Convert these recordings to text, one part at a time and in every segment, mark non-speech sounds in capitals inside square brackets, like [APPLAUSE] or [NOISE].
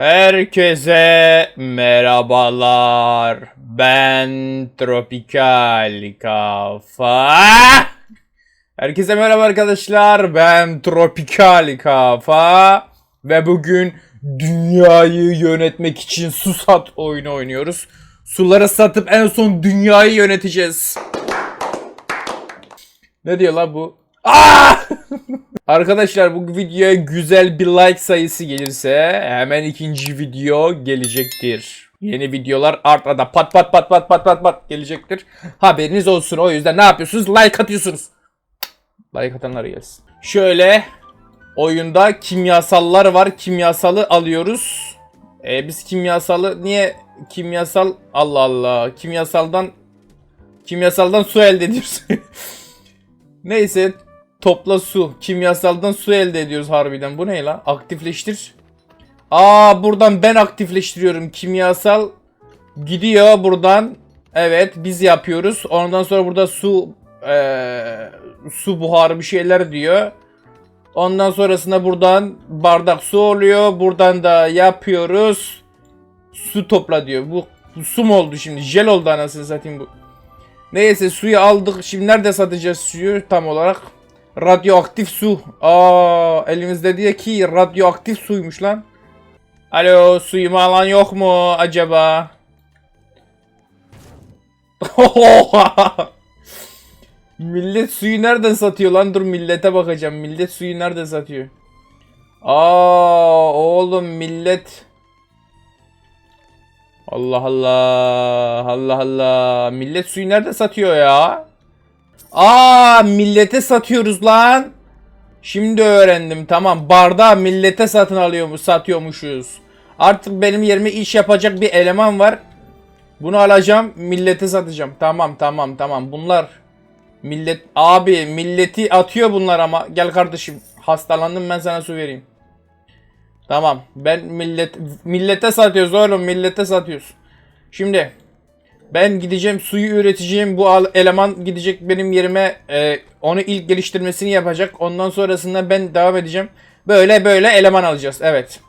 Herkese merhabalar. Ben Tropikal Kafa. Herkese merhaba arkadaşlar. Ben Tropikal Kafa. Ve bugün dünyayı yönetmek için su sat oyunu oynuyoruz. Suları satıp en son dünyayı yöneteceğiz. Ne diyor lan bu? Aa! [LAUGHS] Arkadaşlar bu videoya güzel bir like sayısı gelirse hemen ikinci video gelecektir. Yeni videolar art arda pat pat pat pat pat pat pat gelecektir. Haberiniz olsun o yüzden ne yapıyorsunuz? Like atıyorsunuz. Like atanlar gelsin. Şöyle oyunda kimyasallar var. Kimyasalı alıyoruz. E, biz kimyasalı niye kimyasal Allah Allah kimyasaldan kimyasaldan su elde ediyoruz. [LAUGHS] Neyse Topla su. Kimyasaldan su elde ediyoruz harbiden. Bu ne la? Aktifleştir. Aa buradan ben aktifleştiriyorum. Kimyasal gidiyor buradan. Evet biz yapıyoruz. Ondan sonra burada su eee, su buharı bir şeyler diyor. Ondan sonrasında buradan bardak su oluyor. Buradan da yapıyoruz. Su topla diyor. Bu, bu su mu oldu şimdi? Jel oldu anasını satayım bu. Neyse suyu aldık. Şimdi nerede satacağız suyu tam olarak? Radyoaktif su. Aa elimizde diye ki radyoaktif suymuş lan. Alo suyumu alan yok mu acaba? millet suyu nereden satıyor lan? Dur millete bakacağım. Millet suyu nereden satıyor? Aa oğlum millet. Allah Allah. Allah Allah. Millet suyu nerede satıyor ya? Aa millete satıyoruz lan. Şimdi öğrendim tamam. Bardağı millete satın alıyormuş, satıyormuşuz. Artık benim yerime iş yapacak bir eleman var. Bunu alacağım, millete satacağım. Tamam, tamam, tamam. Bunlar millet abi milleti atıyor bunlar ama. Gel kardeşim. Hastalandım ben sana su vereyim. Tamam. Ben millet millete satıyoruz oğlum, millete satıyoruz. Şimdi ben gideceğim suyu üreteceğim. Bu eleman gidecek benim yerime e, onu ilk geliştirmesini yapacak. Ondan sonrasında ben devam edeceğim. Böyle böyle eleman alacağız. Evet.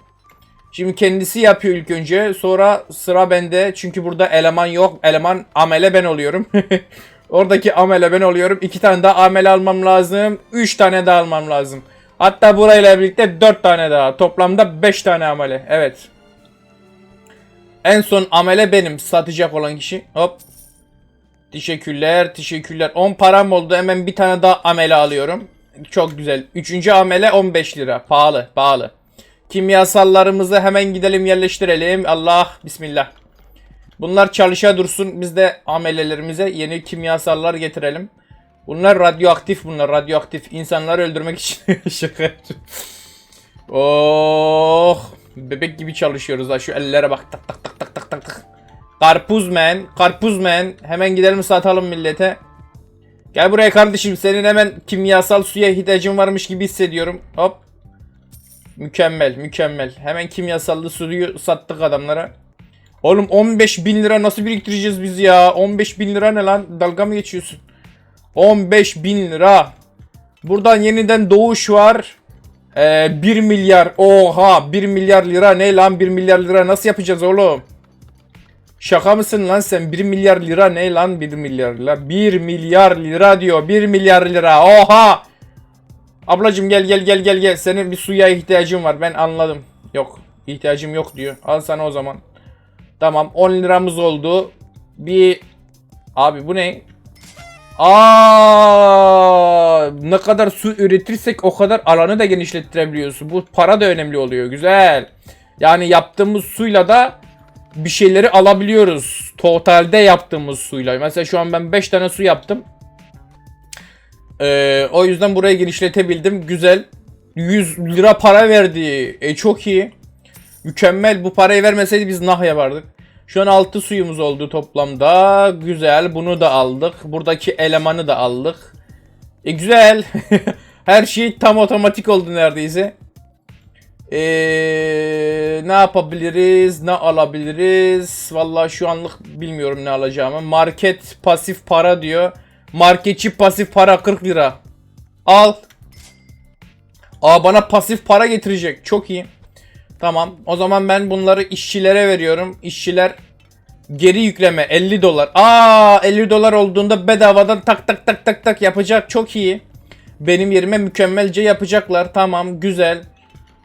Şimdi kendisi yapıyor ilk önce. Sonra sıra bende. Çünkü burada eleman yok. Eleman amele ben oluyorum. [LAUGHS] Oradaki amele ben oluyorum. İki tane daha amele almam lazım. Üç tane daha almam lazım. Hatta burayla birlikte dört tane daha. Toplamda beş tane amele. Evet. En son amele benim satacak olan kişi. Hop. Teşekkürler, teşekkürler. 10 param oldu. Hemen bir tane daha amele alıyorum. Çok güzel. Üçüncü amele 15 lira. Pahalı, pahalı. Kimyasallarımızı hemen gidelim yerleştirelim. Allah, bismillah. Bunlar çalışa dursun. Biz de amelelerimize yeni kimyasallar getirelim. Bunlar radyoaktif bunlar radyoaktif. İnsanları öldürmek için [LAUGHS] şaka yaptım. Oh. Bebek gibi çalışıyoruz ha. Şu ellere bak. Tak tak tak tak tak tak tak. Karpuz men. Karpuz men. Hemen gidelim satalım millete. Gel buraya kardeşim. Senin hemen kimyasal suya ihtiyacın varmış gibi hissediyorum. Hop. Mükemmel mükemmel. Hemen kimyasallı suyu sattık adamlara. Oğlum 15 bin lira nasıl biriktireceğiz biz ya? 15 bin lira ne lan? Dalga mı geçiyorsun? 15 bin lira. Buradan yeniden doğuş var. Ee, 1 milyar. Oha 1 milyar lira ne lan 1 milyar lira nasıl yapacağız oğlum? Şaka mısın lan sen? 1 milyar lira ne lan 1 milyar lira? 1 milyar lira diyor. 1 milyar lira. Oha! Ablacım gel gel gel gel gel. Senin bir suya ihtiyacın var. Ben anladım. Yok. ihtiyacım yok diyor. Al sana o zaman. Tamam 10 liramız oldu. Bir Abi bu ne? Aa, ne kadar su üretirsek o kadar alanı da genişlettirebiliyorsun. Bu para da önemli oluyor. Güzel. Yani yaptığımız suyla da bir şeyleri alabiliyoruz. Totalde yaptığımız suyla. Mesela şu an ben 5 tane su yaptım. Ee, o yüzden burayı genişletebildim. Güzel. 100 lira para verdi. E çok iyi. Mükemmel. Bu parayı vermeseydi biz nah yapardık. Şu an 6 suyumuz oldu toplamda. Güzel. Bunu da aldık. Buradaki elemanı da aldık. E güzel. [LAUGHS] Her şey tam otomatik oldu neredeyse. Eee ne yapabiliriz? Ne alabiliriz? Vallahi şu anlık bilmiyorum ne alacağımı. Market pasif para diyor. Marketçi pasif para 40 lira. Al. Aa bana pasif para getirecek. Çok iyi. Tamam. O zaman ben bunları işçilere veriyorum. İşçiler geri yükleme 50 dolar. Aa 50 dolar olduğunda bedavadan tak tak tak tak tak yapacak. Çok iyi. Benim yerime mükemmelce yapacaklar. Tamam güzel.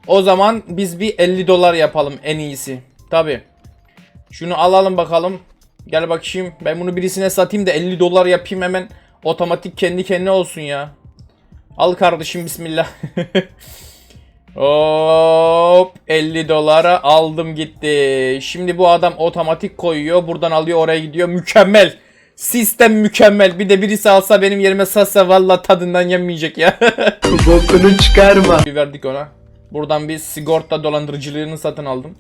O zaman biz bir 50 dolar yapalım en iyisi. Tabi. Şunu alalım bakalım. Gel bakayım. Ben bunu birisine satayım da 50 dolar yapayım hemen. Otomatik kendi kendine olsun ya. Al kardeşim bismillah. [LAUGHS] Hop 50 dolara aldım gitti. Şimdi bu adam otomatik koyuyor. Buradan alıyor oraya gidiyor. Mükemmel. Sistem mükemmel. Bir de birisi alsa benim yerime satsa valla tadından yemeyecek ya. [LAUGHS] Bokunu çıkarma. Bir verdik ona. Buradan bir sigorta dolandırıcılığını satın aldım.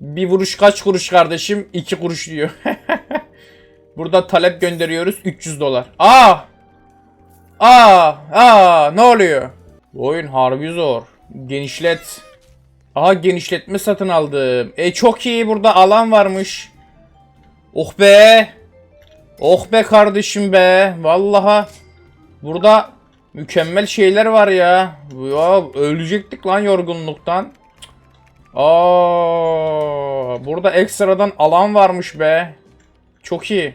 Bir vuruş kaç kuruş kardeşim? 2 kuruş diyor. [LAUGHS] Burada talep gönderiyoruz 300 dolar. Aa! Aa! Aa! Ne oluyor? Bu oyun harbi zor. Genişlet. Aha genişletme satın aldım. E çok iyi burada alan varmış. Oh be. Oh be kardeşim be. Vallaha. Burada mükemmel şeyler var ya. Ya ölecektik lan yorgunluktan. Aa, burada ekstradan alan varmış be. Çok iyi.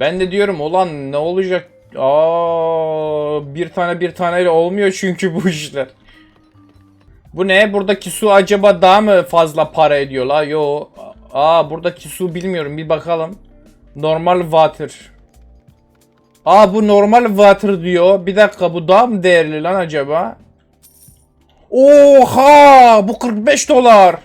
Ben de diyorum ulan ne olacak? Aa, bir tane bir taneyle olmuyor çünkü bu işler. Bu ne? Buradaki su acaba daha mı fazla para ediyor la? Yo. Aa buradaki su bilmiyorum bir bakalım. Normal water. Aa bu normal water diyor. Bir dakika bu daha mı değerli lan acaba? Oha! Bu 45 dolar.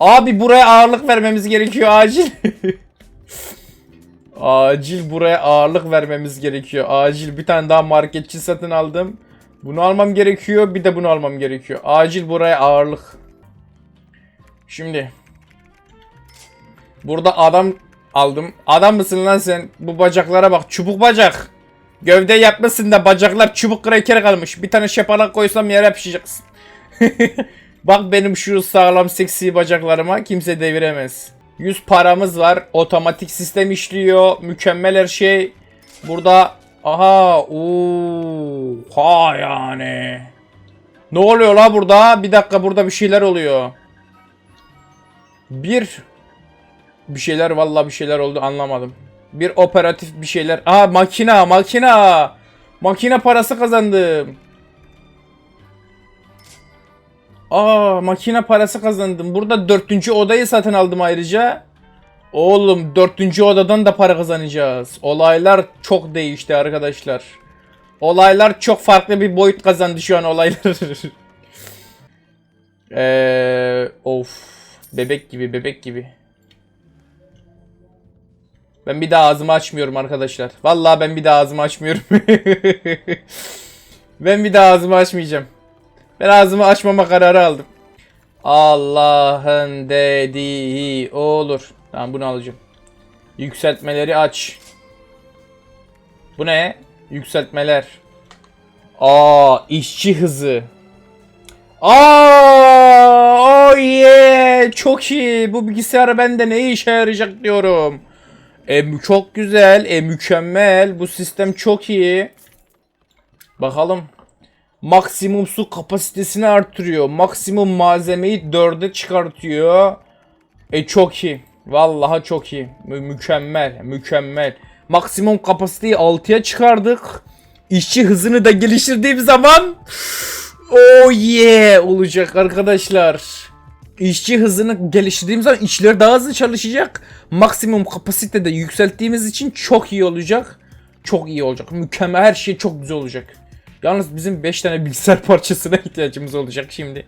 Abi buraya ağırlık vermemiz gerekiyor acil. [LAUGHS] acil buraya ağırlık vermemiz gerekiyor. Acil bir tane daha marketçi satın aldım. Bunu almam gerekiyor. Bir de bunu almam gerekiyor. Acil buraya ağırlık. Şimdi. Burada adam aldım. Adam mısın lan sen? Bu bacaklara bak. Çubuk bacak. Gövde yapmasın da bacaklar çubuk kraker kalmış. Bir tane şapanak koysam yere yapışacaksın. [LAUGHS] bak benim şu sağlam seksi bacaklarıma kimse deviremez. 100 paramız var. Otomatik sistem işliyor. Mükemmel her şey. Burada aha oha yani. Ne oluyor la burada? Bir dakika burada bir şeyler oluyor. Bir bir şeyler vallahi bir şeyler oldu anlamadım. Bir operatif bir şeyler. Aa makina makina. Makine parası kazandım. Aa makine parası kazandım. Burada dördüncü odayı satın aldım ayrıca. Oğlum dördüncü odadan da para kazanacağız. Olaylar çok değişti arkadaşlar. Olaylar çok farklı bir boyut kazandı şu an olaylar. Eee [LAUGHS] of bebek gibi bebek gibi. Ben bir daha ağzımı açmıyorum arkadaşlar. Vallahi ben bir daha ağzımı açmıyorum. [LAUGHS] ben bir daha ağzımı açmayacağım. Ben ağzımı açmama kararı aldım. Allah'ın dediği olur. Tamam bunu alacağım. Yükseltmeleri aç. Bu ne? Yükseltmeler. Aa, işçi hızı. Aa, oh yeah, çok iyi. Bu bilgisayar bende ne işe yarayacak diyorum. E, çok güzel, e, mükemmel. Bu sistem çok iyi. Bakalım. Maksimum su kapasitesini artırıyor. Maksimum malzemeyi 4'e çıkartıyor. E çok iyi. Vallahi çok iyi. Mü- mükemmel, mükemmel. Maksimum kapasiteyi 6'ya çıkardık. İşçi hızını da geliştirdiğim zaman Oh yeah olacak arkadaşlar. İşçi hızını geliştirdiğimiz zaman işler daha hızlı çalışacak. Maksimum kapasitede yükselttiğimiz için çok iyi olacak. Çok iyi olacak. Mükemmel her şey çok güzel olacak. Yalnız bizim 5 tane bilgisayar [LAUGHS] parçasına ihtiyacımız olacak şimdi.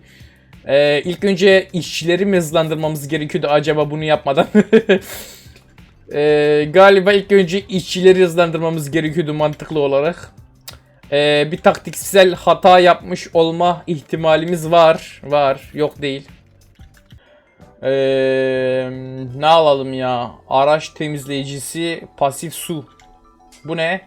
Ee, ilk önce işçileri mi hızlandırmamız gerekiyordu acaba bunu yapmadan? [LAUGHS] Ee, galiba ilk önce işçileri hızlandırmamız gerekiyordu mantıklı olarak. Ee, bir taktiksel hata yapmış olma ihtimalimiz var. Var. Yok değil. Ee, ne alalım ya? Araç temizleyicisi pasif su. Bu ne?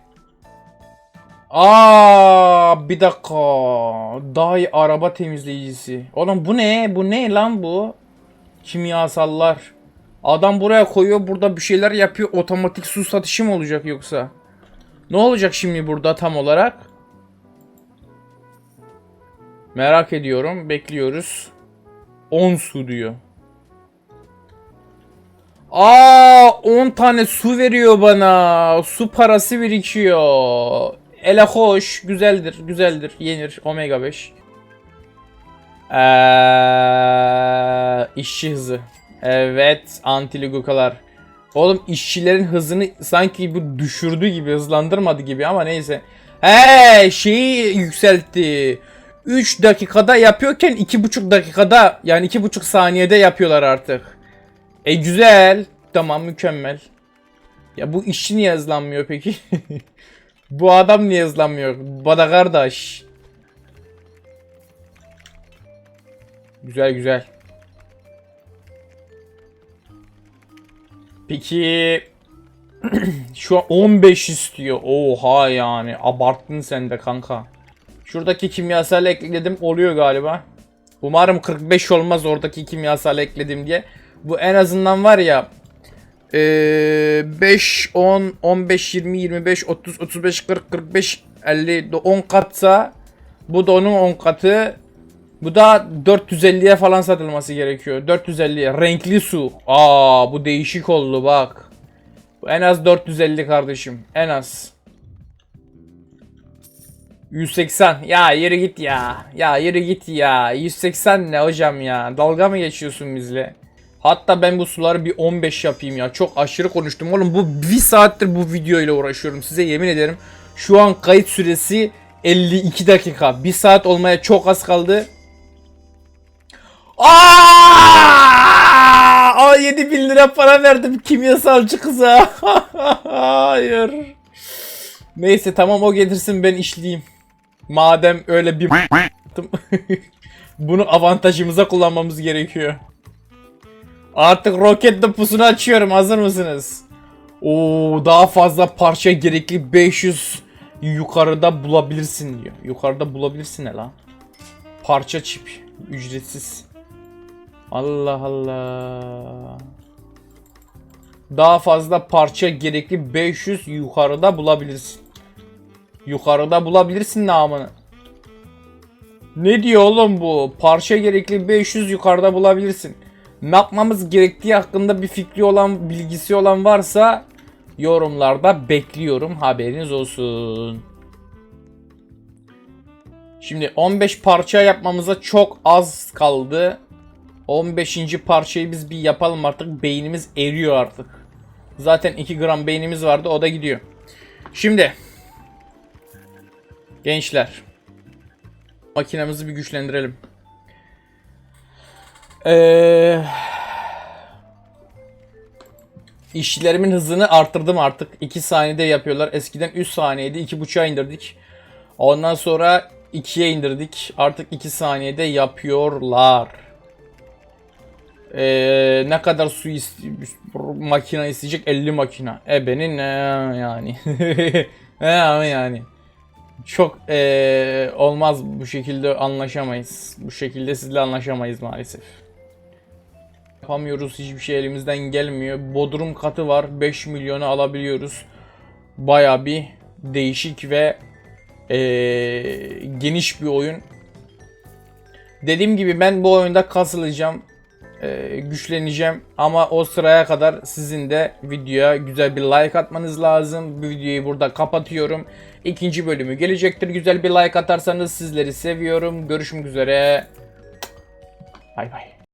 Aa, bir dakika. İyi araba temizleyicisi. Oğlum bu ne? Bu ne lan bu? Kimyasallar. Adam buraya koyuyor, burada bir şeyler yapıyor. Otomatik su satışı mı olacak yoksa? Ne olacak şimdi burada tam olarak? Merak ediyorum. Bekliyoruz. 10 su diyor. Aa 10 tane su veriyor bana. Su parası birikiyor. Ele hoş. Güzeldir. Güzeldir. Yenir. Omega 5. Eee işçi hızı. Evet. Antiligokalar. Oğlum işçilerin hızını sanki bu düşürdü gibi hızlandırmadı gibi ama neyse. He şeyi yükseltti. 3 dakikada yapıyorken 2,5 dakikada yani 2,5 saniyede yapıyorlar artık. E güzel. Tamam mükemmel. Ya bu işçi niye hızlanmıyor peki? [LAUGHS] bu adam niye hızlanmıyor? Bada kardeş. Güzel güzel. Peki [CLEARS THROAT] şu an 15 istiyor. Oha yani abarttın sen de kanka. Şuradaki kimyasal ekledim oluyor galiba. Umarım 45 olmaz oradaki kimyasal ekledim diye. Bu en azından var ya eee, 5, 10, 15, 20, 25, 30, 35, 40, 45, 50, 10 katsa bu da onun 10 katı. Bu da 450'ye falan satılması gerekiyor. 450'ye. Renkli su. Aa bu değişik oldu bak. En az 450 kardeşim. En az. 180. Ya yürü git ya. Ya yürü git ya. 180 ne hocam ya? Dalga mı geçiyorsun bizle? Hatta ben bu suları bir 15 yapayım ya. Çok aşırı konuştum oğlum. Bu bir saattir bu video ile uğraşıyorum. Size yemin ederim. Şu an kayıt süresi 52 dakika. Bir saat olmaya çok az kaldı. Aa! Aa 7 bin lira para verdim kimyasalcı kıza. [LAUGHS] Hayır. Neyse tamam o getirsin ben işleyeyim. Madem öyle bir. [LAUGHS] Bunu avantajımıza kullanmamız gerekiyor. Artık roket deposunu açıyorum. Hazır mısınız? Oo daha fazla parça gerekli 500 yukarıda bulabilirsin diyor. Yukarıda bulabilirsin ne lan? Parça çip ücretsiz. Allah Allah. Daha fazla parça gerekli 500 yukarıda bulabilirsin. Yukarıda bulabilirsin namını. Ne diyor oğlum bu? Parça gerekli 500 yukarıda bulabilirsin. Ne yapmamız gerektiği hakkında bir fikri olan, bilgisi olan varsa yorumlarda bekliyorum. Haberiniz olsun. Şimdi 15 parça yapmamıza çok az kaldı. 15. parçayı biz bir yapalım artık. Beynimiz eriyor artık. Zaten 2 gram beynimiz vardı o da gidiyor. Şimdi. Gençler. Makinemizi bir güçlendirelim. Eee... İşçilerimin hızını arttırdım artık. 2 saniyede yapıyorlar. Eskiden 3 saniyede 2.5'a indirdik. Ondan sonra 2'ye indirdik. Artık 2 saniyede yapıyorlar. Ee, ne kadar su iste- makine isteyecek 50 makina. E benim ne yani. [LAUGHS] ne yani. Çok ee, olmaz bu şekilde anlaşamayız. Bu şekilde sizle anlaşamayız maalesef. Yapamıyoruz hiçbir şey elimizden gelmiyor. Bodrum katı var 5 milyonu alabiliyoruz. Baya bir değişik ve ee, geniş bir oyun. Dediğim gibi ben bu oyunda kasılacağım e, güçleneceğim ama o sıraya kadar sizin de videoya güzel bir like atmanız lazım. Bu videoyu burada kapatıyorum. İkinci bölümü gelecektir. Güzel bir like atarsanız sizleri seviyorum. Görüşmek üzere. Bay bay.